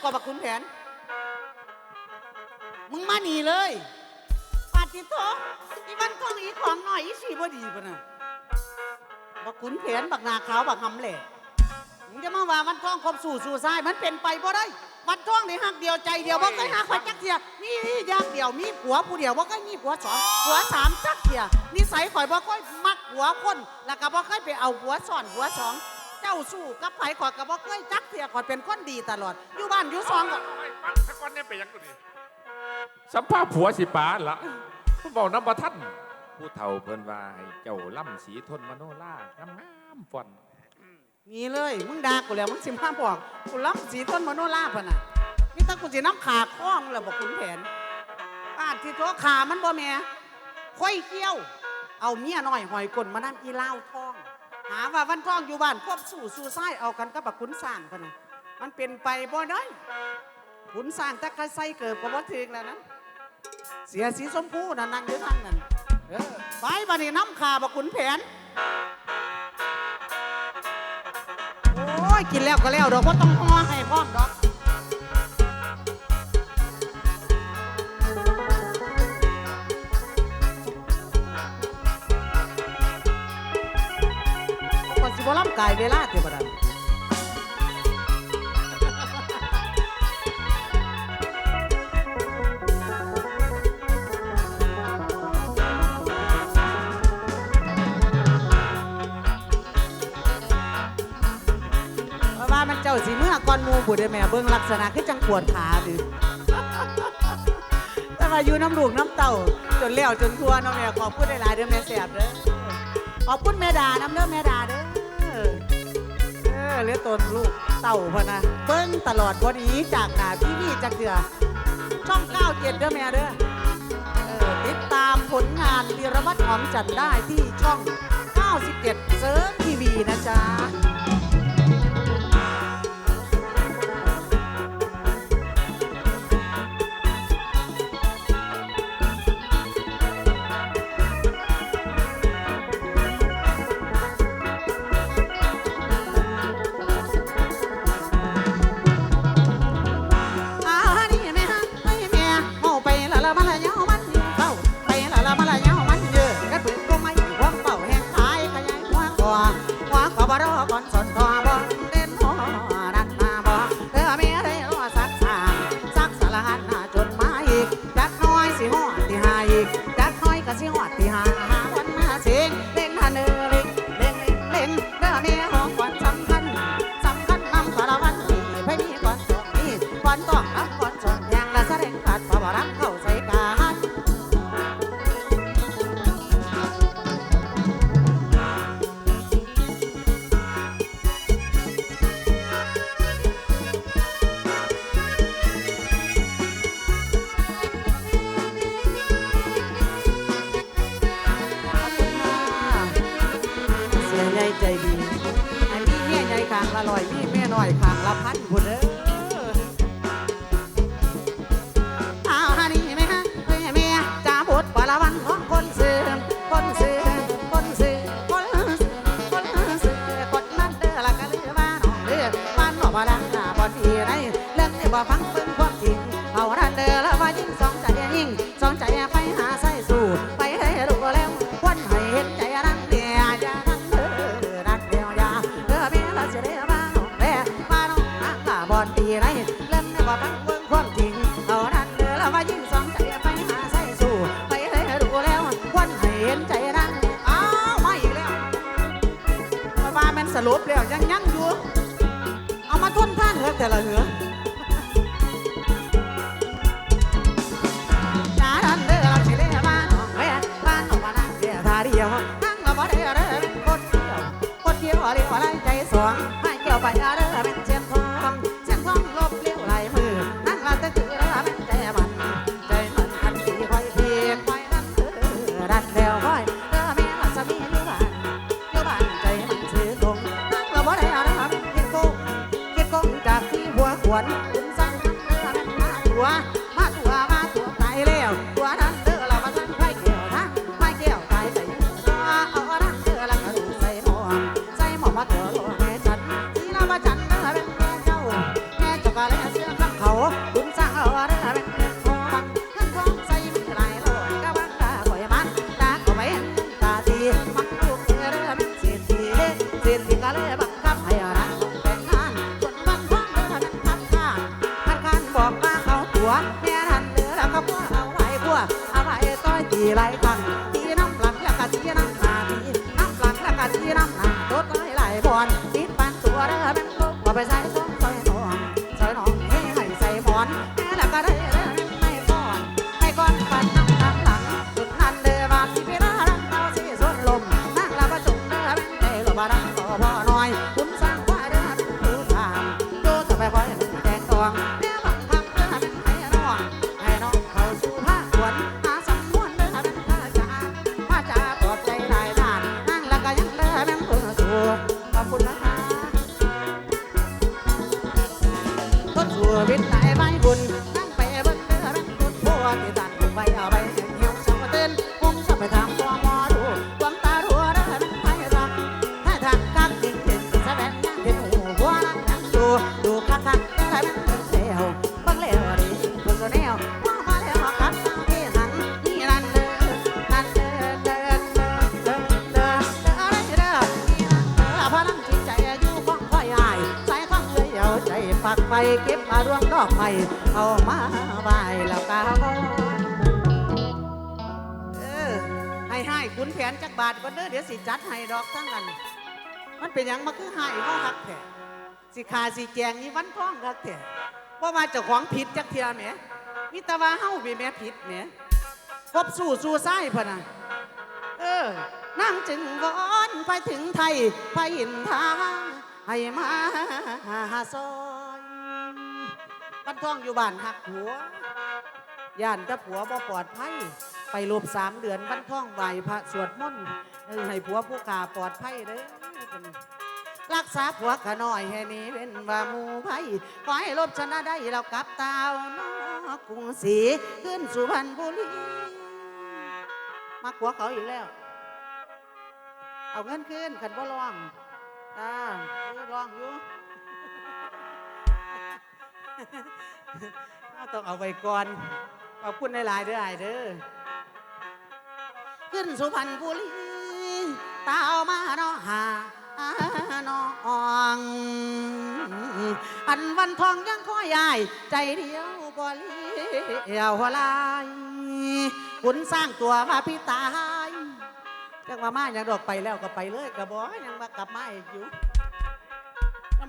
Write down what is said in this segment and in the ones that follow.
กว่าบักขุนแผน มึงมาหนีเลยปาติโตอีวันกองอีของหน่อยอีสีบ่ดีปะน่ะบักขุนแผนบักนาขาวบักหำแหล่มึงจะมาว่าวันกล้องครบสู่สู่ซ้ายมันเป็นไปบ่ได้วันกล้องในหักเดียวใจเดียวบ่เคยหักใครจักเทียมีอยากเดียวมีผัวผู้เดียวบ่เคยมีผัวสองผัวสามจักเทียนิสัยข่อยบ่ค่อยมักผัวคนแล้วก็บ่เคยไปเอาผัวซ้อนผัวสอง เจ้าสู้กับไผข่อยก็บ่เคยจักเทียข่อยเป็นคนดีตลอด อยู่บ้านอยู่ซองก็โอ้ยฟังสักวันเนี่ยไปยังตัวนี้สัมภาษณ์ผัวสิปาละบอกน้ำประทันผู้เฒ่าเพิ่นว่าให้เจ้าล่ำสีทนมโนลางามงามๆฟ่อนมีเลย มึงด่ากูแล้วมึงสิมาบอกกูรับสีต้นมโนลาพะน่ะนี่ถ้ากูสิน้ำขาคล้องแล้วบอกขุนแผนป้าดที่โทขามันบ่แม่ค่อยเกี้ยว เอาเมียน้อยหอยกลมานั่นอีเล่าวทอง หาว่าวันทองอยู่บ้านควบสู่สู่ไส้เอากันกับบักขุนสร้างพะนะมันเป็นไปบ่ได้ขุนสร้างแต่ใครใส่เกิดกับ่ถึงแล้วนะเสียสีชมพูนั่นนั่งอยู่ทางนั้นเออไปบันนี้น้ำขาบักขุนแผนโอ้ยกินแล้วก็แล้วดอกว่าต้องห่อให้พร้อมดอก ลายเวลาเท่าบัดนั้นเพราะว่ามันเจ้าสิเมื่อก่อนมูบุเดแม่เบิ่งลักษณะคือจังปวดขาดิแต่ว่าอยู่น้ำลูกน้ำเต่าจนเลี้ยวจนทั่วเนาะแม่ขอบคุณหลายๆเด้อแม่แสบเด้อขอบคุณแม่ดาน้ำเด้อแม่ดาเด้อ เออเหลือตนลูกเต่าพะนะเบิ้งตลอดพอดีจากหนาพี่นี่จากเถื่อช่องเก้าเจ็ดเด้อแม่เด้อเออติดตามผลงานวีรวัตรหอมจันทร์ได้ที่ช่อง 97 เซิร์ฟทีวีนะจ๊ะ ยายหัวคอหัวคอบรอก่อนส อยข้างละพันพุ่นเด้ออาฮานี่แม่ฮะเฮ้ยแม่จ่าบทปละวันของคนเสื่อมคนเสื่อมคนเสื่อมคนเสื่อมคนเสื่อมคนนั้นเด้อละก็เลือบ้านน้องเด้อบ้านนอบ้านดังหน้าบ่ดีไรเรื่องนี้บ่ฟังเพิ่ง แต่ละเหือจาดันเด้อเราสิเล่บ้านน้องแม่บ้านน้องมานั่งเดียวทาเดียว มั 起来 เก็บอารวงดอกไม้เอามาไหว้แล้วก็เออให้ให้ขุนแผนจักบาทก่อนเด้อเดี๋ยวสิจัดให้ดอกทั้งนั้นมันเป็นหยังมาคือให้เฮาคักแท้สิขาสิแจงนี่วันท้องคักแท้ว่ามาจ้าของผิดจักเทียแหมมีต่ว่าเฮ้ามีแม่ผิดแหมกบสู้สู้ไส้พะนะเออนั่งจึงวอนไปถึงไทยไปหินทางให้มาหาซอ ยวันท้องอยู่บ้านหักหัวย่านถ้าผัวบ่ปลอดภัยไปรวบสามเดือนวันท่องไหวพระสวดมนต์ให้ผัวผู้ขาปลอดภัยเด้อรักษาผัวขะน้อยให้หนี้เป็นว่ามูไผขอให้ลบชนะได้เรากลับตาวนอกรุงศรีขึ้นสุพรรณบุรีมาผัวเขาอีกแล้ว เอาเงินขึ้นขันบ่ร้อง ต้องเอาไว้ก่อนขอบคุณหลายๆเด้อไอ้เด้อขึ้นสุพรรณบุรีตาวมาเนาะหาน้องอันวันทองยังคอยาย ใจเดียวบ่เลี้ยวหัวลายขุนสร้างตัวมาพี่ตายจังว่ามาอย่างดอกไปแล้วก็ไปเลยก็บอกยังมากลับมาอีกอยู่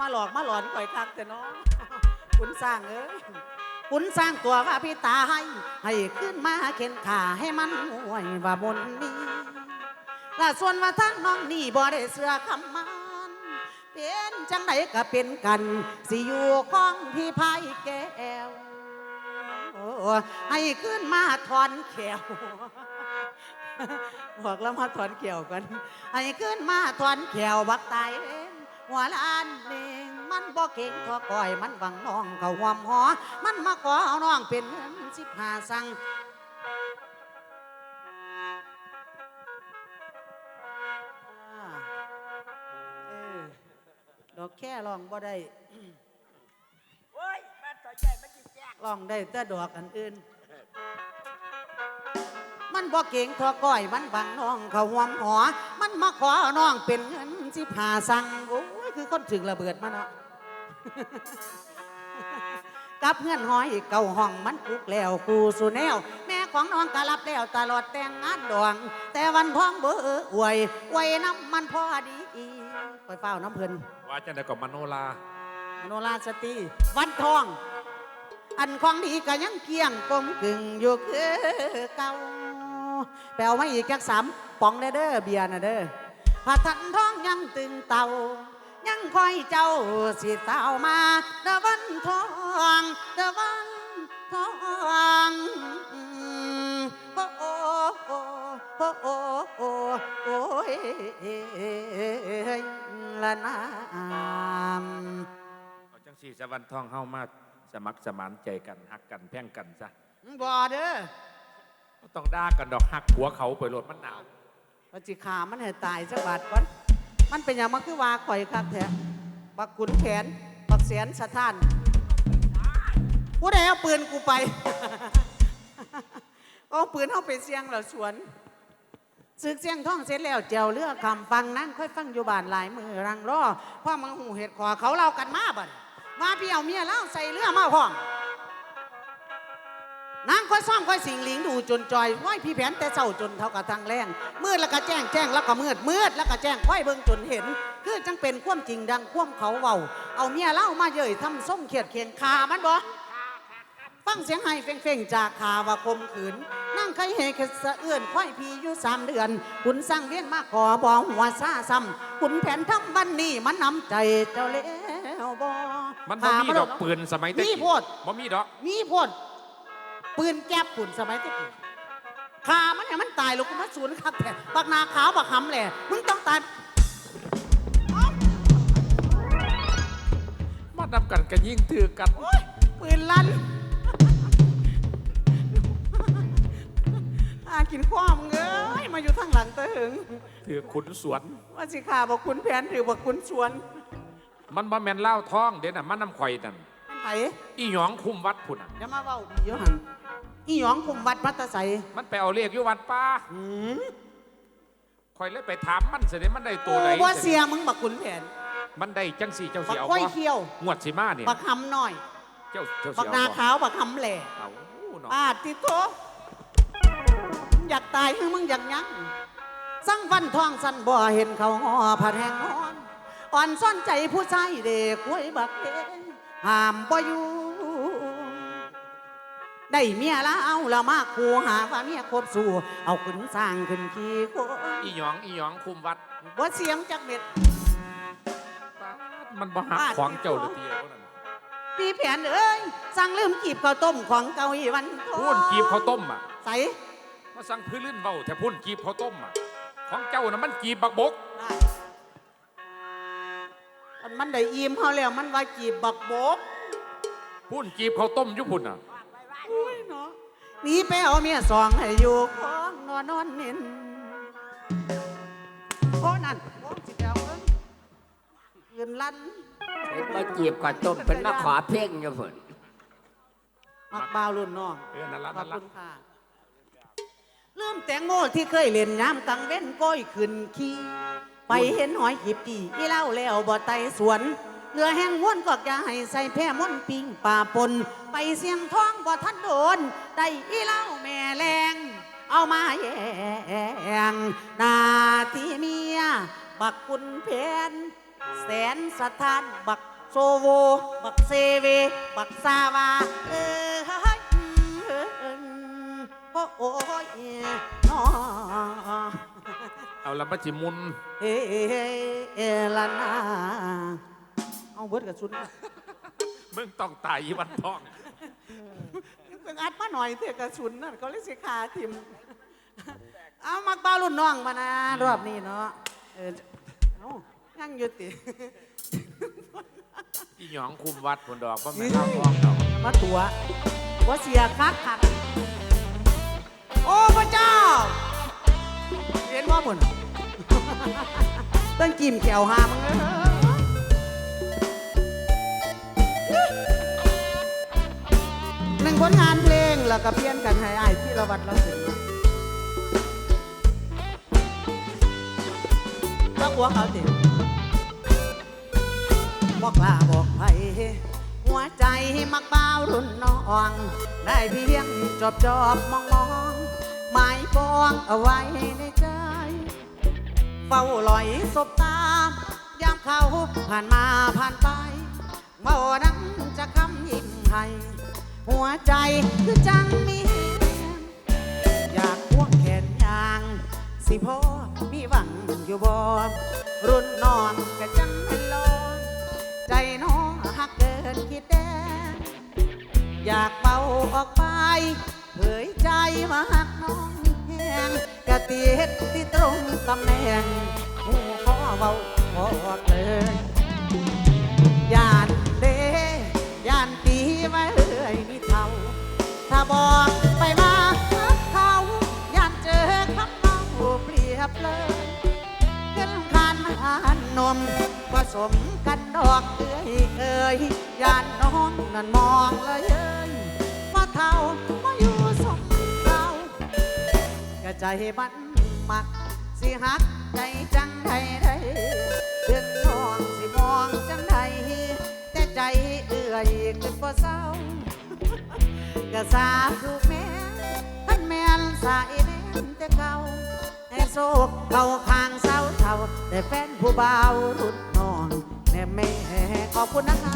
มาหลอกมาหลอนก่อยคักแต่น้อง ขุนสร้างเอ้ยขุนสร้างตัวว่าพี่ตาให้ ให้ขึ้นมาเข็นขาให้มันห่วยว่าบนนี้และส่วนว่าทั้งน้องนี่บ่ได้เสือคำมัน เป็นจังไหนก็เป็นกัน สิอยู่ของพี่พายแก้วโอ้ให้ขึ้นมาถอนแขวบอกแล้วมาถอนเกี่ยวกันให้ขึ้นมาถอนแขวบักตายเองหัวล้านเอง มันบ่เก่งทอก่อยมันหวังน้องเขาหวมหอ มันมาขอเอาน้องเป็นเงินสิบห้าสั่งอ่าเออดอกแค่ลองบ่ได้โอ้ยมันต่อใหญ่มันจิแจ้งลองได้แต่ดอกอันอื่น มันบ่เก่งทอก้อยมันบังน้องเขาหวมหอ มันมาขอเอาน้องเป็นเงินสิพาสั่งโอ้ยคือคนถึงระเบิดมาเนาะ กับเงื่อนหอยเก่าห้องมันปลุกแล้วกูสุแนว แม่ของน้องก็รับแล้วตลอดแต่งงานดวง แต่วันท้องเบื่ออวยอวยน้ำมันพอดีคอยเฝ้าน้ำเพลินว่าจะได้กับมโนลามโนราสตรีวันทอง อันของดีก็ยังเกี้ยงกลมกึ่งอยู่คือเก่าแปลว่าอีกแค่สามป๋องเด้อเด้อเบียร์นะเด้อพระทันทองยังตึงเตา ยังคอยเจ้าสิเต้ามาเดอวันทองเดอวันทองโอ้โอ้โอ้โอ้โอ้โอ้โอ้ยละนามเอาจังสี่สะวันทองเฮามาสมัครสมานใจกันฮักกันแพ่งกันซะบ่เด้อต้องด่ากันดอกหักหัวเขาไปโหลดมันหนาวว่าจิขามันให้ตายสักบาทก่อน มันเป็นอย่างมันคือว่าข่อยคักแท้บักขุนแผนบักเสียนสะท้านผู้ใดเอาปืนกูไป เอาปืนเข้าไปเสียงเหล่าสวนศึกเสียงท่องเสร็จแล้วเจียวเลือกคำฟังนั่งค่อยฟังอยู่บ้านหลายมือรังรอเพ่อมังหูเหตุขอเขาเล่ากันมาบัดมาพี่เอาเมียเล่าใส่เรือมาพ้อง นางค่อยซ่อมค่อยสิงหลิงดูจนจอยห้อยพี่แผนแต่เศร้าจนเท่ากับทางแรงมืดแล้วก็แจ้งแจ้งแล้วก็มืดมืดแล้วก็แจ้งค่อยเบิ่งจนเห็น คือจังเป็นความจริงดังความเขาเว้า เอาเมียเล่ามาเย่ยทำส้มเขียดเคียงคามันบ่ฟังเสียงไห้เฟ่งๆจากขาว่าคมขืนนั่งไข่เฮกสะเอื้อนค่อยพีอยู่สามเดือนขุนสร้างเวียนมาขอบอกหัวซาซ้ำขุนแผนทำบันนี้มันนำใจเจ้าแล้วแล้วบ่มันบ่มีดอกขาปืนสมัยตะมีกี้โพดบ่มีดอกมีโพด ปืนแก๊ปปุ่นสมัยตะกี้ขามันเนี่ยมันตายลูกกูมาสูนครับแต่บักนาขาวบักหำแหละมึงต้องตายมาดำกันกันยิ่งถือกันโอ้ยปืนลั่นอากินข้อมึงเอ้ยมาอยู่ทางหลังเตะหึง ถือขุนสวนว่าสิขาบอกคุณแผนถือบอกคุณชวน มันบ่แม่นเหล้าท้องเด้น่ะมันน้ำข่อยนั่นไผอีหยองคุมวัดพุ่นน่ะอย่ามาเว้าดีอยู่หัน อีหยองคุมวัดมัตตะไสมันไปเอาเลขอยู่วัดป่าหืมข่อยเลยไปถามมันเสด็จมันได้ตัวไหนโอ้ว่าเสียมึงบักคุณแผน มันได้จังสี่เจ้าบัสิกเอาค่อยบ่เคี้ยว งวดสิมาเนี่ยบักหำหน่อย เจ้าเจ้าสิบักเอานาบ่ขาวบักหำแหล่เอาเนาะปาดติโตอยากตายคือมึงอยากยังสั่งวันทองสันบ่เห็นเขาห่อผัดแหงนอน อ่อนซ่อนใจผู้ชายเด็กไว้บักเองห้ามบ่อยู่ ได้เมียแล้วเอาละมาคูหาว่าเมียครบสู่ เอาขึ้นสร้างขึ้นขี้โคอีหยองอีหยองคุมวัดว่าเสียงจากเม็ดมันบ่หักปาดของเจ้าหรือเตียพวกนั้นพี่แผนเอ้ยสั่งลืมกีบข้าวต้มของเกาอีวันทองพุ่นกีบข้าวต้มอะใส่มาสั่งพื้นลื่นเบาแต่พุ่นกีบข้าวต้มอะของเจ้าน่ะมันกีบบักบกได้อันมันได้อิ่มเฮาแล้วมันว่ากีบบักบกพุ่นกีบข้าวต้มอยุพุ่นอะ อุ้ยเนาะหนีไปเอาเมียสองให้อยู่ของนอนนอนนินโอ้นั่นโอ้สิเดียวเอิ้นเงินลั่นเห็นมาจีบก่อนต้มเป็นมาขอเพ่งอยู่เพิ่นมักบ่าวรุ่นน้องเออนั่นละขอนั่บนละคุณค่ะลืมแตงโมที่เคยเล่นยามกลางเว้นก้อยขึ้นขี้ไปเห็นหอยขีบจีอีเล่าแล้วบ่ไตสวน เรือแห้งห้วนก็จะให้ใส่แพร่มนปิงป่าปน ไปเสียงท้องบ่ทันโดน ได้อีเล่าแม่แรง เอามาแยงนาที่เมีย บักคุณเพนแสนสถานบักโซโว บักเซเว บักซาวา เออเฮ้ยโอ้โอ้ยน้อเอาละมาจิมุนเอเอละนา เอาเบิดกับชุนมึงต้องตายอีวันทอง เพิ่งอัดมาหน่อยเถอะกระสุนนั่นเขาเรียกสิขาทิมเอามักบ้ารุ่นน้องมานะรอบนี้เนาะเออเอายังอยู่ติ อีหยองคุมวัดพุ่นดอกว่าแม่นเหล้าท้องดอกมาตัวว่าเสียคักคักโอ้พระเจ้าเห็นว่าหมุนต้นกิมแขวหามึงเอ้ย หนึ่งผลงานเพลงแล้วก็เพี้ยนกันให้อายที่ระวัดเราถึงถ้าหัวเขาติบอกลาบอกไผหัวใจมักเบารุ่นน้อง ได้เพียงจอบจอบมองมองหมายปองเอาไว้ในใจ เฝ้าลอยสบตามยามเขาผ่านมาผ่านไป เมื่อนั้นจะคำยิ้มให้หัวใจคือจังมีอยากควงแขนยาง สิพอมีหวังอยู่บ่รุ่นน้องก็จังไม่ลองใจน้องหักเกินคิดแดงอยากเบาออกไปเผยใจมาหักน้องแหงกะเตีเ็ดที่ตรงตำแหน่งหูขอเบาบอเลยยานเดยานตี ไว้เอ่ยนี่เท่า ถ้าบอกไปมาเขายานเจอคำเมาเปรียบเลยเกินคานหานนมผสมกันดอกเอ้ยเอ้ยยานน้องนั่นมองเลยเอ้ยว่าเท่าว่าอยู่สมเรากะใจมันมักสิหักใจจังใดได้ ใจเอื้อยขึ้นบ่เศร้ากะสาถูกแม่ท่านแม่นสายแน่นแต่เก่าให้โศกเข้าข้างเศร้าเท่าแต่แฟนผู้บ่าวรุ่นน้องแน่แม่ขอบคุณนะคะ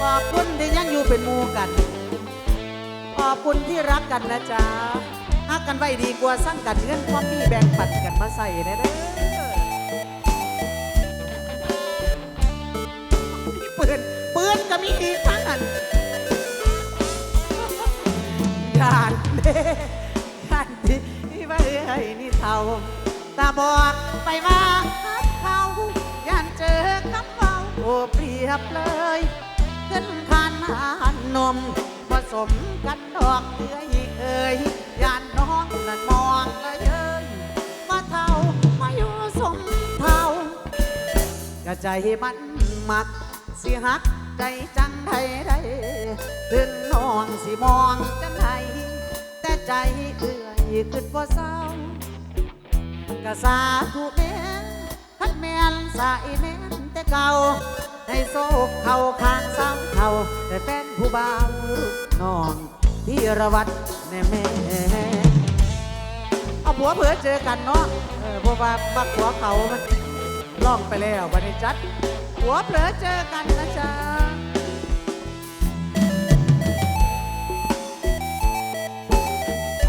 ขอบคุณที่ยังอยู่เป็นหมู่กัน ขอบคุณที่รักกันนะจ๊ะฮักกันไว้ดีกว่าสร้างกันเงินความมีแบ่งปันกันมาใส่นะ ก็มีทั้งนั้นยานเด้ยานที่ว่าเอ้ยนี่เท่าตาบอกไปว่าฮักเขายานเจอคำเว้าโอ้เปรียบเลย ขึ้นคานหานนมผสมกันดอกเอ้ยเอ้ยยานน้องนั่นมองเลยเอ้ยว่าเท่ามาอยู่สมเท่าก็ใจมันมักสิหัก ใจจังไดได้ถึงน้องสิมองจังไดแต่ใจเอื่อยขึ้นบ่เศร้ากะสาธุแม่ทัดแม่นสายแม่นแต่เก่าให้โซกเข้าข้างสาวเท่าแต่เป็นผู้บ่าวน้องที่ระวัดแน่แม่เอาผัวเผื่อเจอกันเนาะเออพราะว่าบักหัวเขามันล่องไปแล้ววันนี้จัดหัวเผลอเจอกันนะจ๊ะ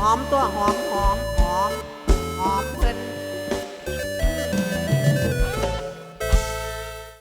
อมตัวหอมหอมหอมหอมเพิ่น